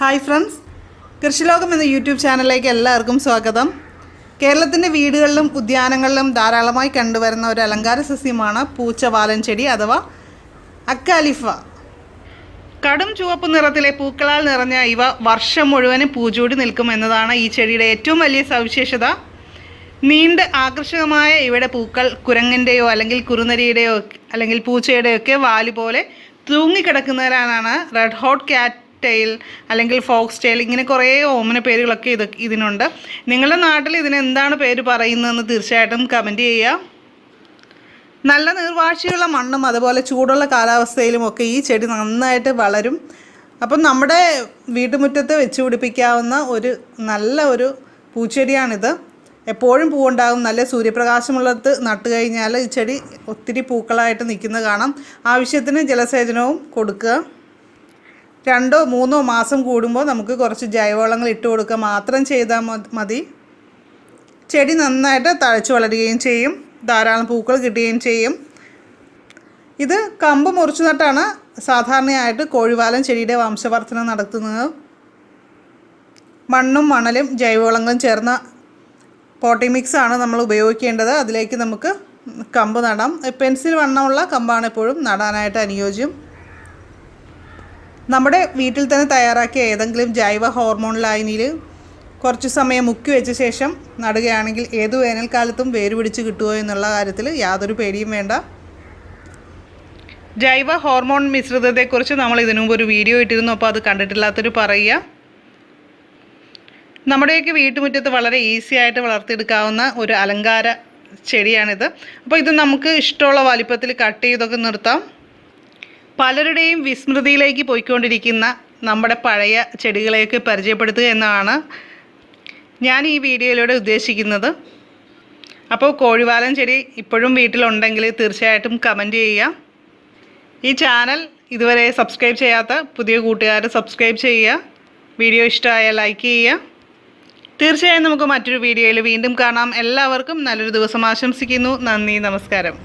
Hi friends കൃഷിലോകം എന്ന YouTube ചാനലിലേക്ക് എല്ലാവർക്കും സ്വാഗതം. കേരളത്തിന്റെ വീടുകളിലും ഉദ്യാനങ്ങളിലും ധാരാളമായി കണ്ടുവരുന്ന ഒരു അലങ്കാര സസ്യമാണ് പൂച്ചവാലൻ ചെടി അഥവാ അക്കാലിഫ. കടും ചുവപ്പ് നിറത്തിലെ പൂക്കളാൽ നിറഞ്ഞ ഇവ വർഷം മുഴുവനും പൂച്ചൂടി നിൽക്കും എന്നതാണ് ഈ ചെടിയുടെ ഏറ്റവും വലിയ സവിശേഷത. നീണ്ട് ആകർഷകമായ ഇവയുടെ പൂക്കൾ കുരങ്ങന്റെയോ അല്ലെങ്കിൽ കുറുനരിയുടെയോ അല്ലെങ്കിൽ പൂച്ചയുടെയോ ഒക്കെ വാൽ പോലെ തൂങ്ങിക്കിടക്കുന്നതിനാണ് റെഡ് ഹോട്ട് ക്യാറ്റ് ടെയിൽ അല്ലെങ്കിൽ ഫോക്സ് ടെയിൽ ഇങ്ങനെ കുറേ ഓമന പേരുകളൊക്കെ ഇത് ഇതിനുണ്ട്. നിങ്ങളുടെ നാട്ടിൽ ഇതിനെന്താണ് പേര് പറയുന്നതെന്ന് തീർച്ചയായിട്ടും കമന്റ് ചെയ്യുക. നല്ല നീർവാഴ്ചയുള്ള മണ്ണും അതുപോലെ ചൂടുള്ള കാലാവസ്ഥയിലും ഒക്കെ ഈ ചെടി നന്നായിട്ട് വളരും. അപ്പം നമ്മുടെ വീട്ടുമുറ്റത്ത് വെച്ച് പിടിപ്പിക്കാവുന്ന ഒരു നല്ല ഒരു പൂച്ചെടിയാണിത്. എപ്പോഴും പൂവുണ്ടാകും. നല്ല സൂര്യപ്രകാശമുള്ളത് നട്ടു കഴിഞ്ഞാൽ ഈ ചെടി ഒത്തിരി പൂക്കളായിട്ട് നിൽക്കുന്നത് കാണാം. ആവശ്യത്തിന് ജലസേചനവും കൊടുക്കുക. രണ്ടോ മൂന്നോ മാസം കൂടുമ്പോൾ നമുക്ക് കുറച്ച് ജൈവവളങ്ങൾ ഇട്ട് കൊടുക്കുക മാത്രം ചെയ്താൽ മതി. ചെടി നന്നായിട്ട് തഴച്ചു വളരുകയും ചെയ്യും. ധാരാളം പൂക്കൾ കിട്ടുകയും ചെയ്യും. ഇത് കമ്പ് മുറിച്ചു നട്ടാണ് സാധാരണയായിട്ട് കോഴിവാലൻ ചെടിയുടെ വംശവർധന നടത്തുന്നത്. മണ്ണും മണലും ജൈവവളങ്ങളും ചേർന്ന പോട്ടി മിക്സ് ആണ് നമ്മൾ ഉപയോഗിക്കേണ്ടത്. അതിലേക്ക് നമുക്ക് കമ്പ് നടാം. പെൻസിൽ വണ്ണമുള്ള കമ്പാണ് എപ്പോഴും നടാനായിട്ട് അനുയോജ്യം. നമ്മുടെ വീട്ടിൽ തന്നെ തയ്യാറാക്കിയ ഏതെങ്കിലും ജൈവ ഹോർമോൺ ലൈനിൽ കുറച്ച് സമയം മുക്കി വെച്ച ശേഷം നടുകയാണെങ്കിൽ ഏത് വേനൽക്കാലത്തും വേര് പിടിച്ച് കിട്ടുമോ എന്നുള്ള കാര്യത്തിൽ യാതൊരു പേടിയും വേണ്ട. ജൈവ ഹോർമോൺ മിശ്രിതത്തെക്കുറിച്ച് നമ്മൾ ഇതിനു മുമ്പ് ഒരു വീഡിയോ ഇട്ടിരുന്നു അപ്പോൾ അത് കണ്ടിട്ടില്ലാത്തൊരു പറയുക. നമ്മുടെയൊക്കെ വീട്ടുമുറ്റത്ത് വളരെ ഈസി ആയിട്ട് വളർത്തിയെടുക്കാവുന്ന ഒരു അലങ്കാര ചെടിയാണിത്. അപ്പോൾ ഇത് നമുക്ക് ഇഷ്ടമുള്ള വലിപ്പത്തിൽ കട്ട് ചെയ്തൊക്കെ നിർത്താം. പലരുടെയും വിസ്മൃതിയിലേക്ക് പോയിക്കൊണ്ടിരിക്കുന്ന നമ്മുടെ പഴയ ചെടികളെയൊക്കെ പരിചയപ്പെടുത്തുക എന്നാണ് ഞാൻ ഈ വീഡിയോയിലൂടെ ഉദ്ദേശിക്കുന്നത്. അപ്പോൾ കോഴിവാലൻ ചെടി ഇപ്പോഴും വീട്ടിലുണ്ടെങ്കിൽ തീർച്ചയായിട്ടും കമന്റ് ചെയ്യുക. ഈ ചാനൽ ഇതുവരെ സബ്സ്ക്രൈബ് ചെയ്യാത്ത പുതിയ കൂട്ടുകാർ സബ്സ്ക്രൈബ് ചെയ്യുക. വീഡിയോ ഇഷ്ടമായ ലൈക്ക് ചെയ്യുക. തീർച്ചയായും നമുക്ക് മറ്റൊരു വീഡിയോയിൽ വീണ്ടും കാണാം. എല്ലാവർക്കും നല്ലൊരു ദിവസം ആശംസിക്കുന്നു. നന്ദി നമസ്കാരം.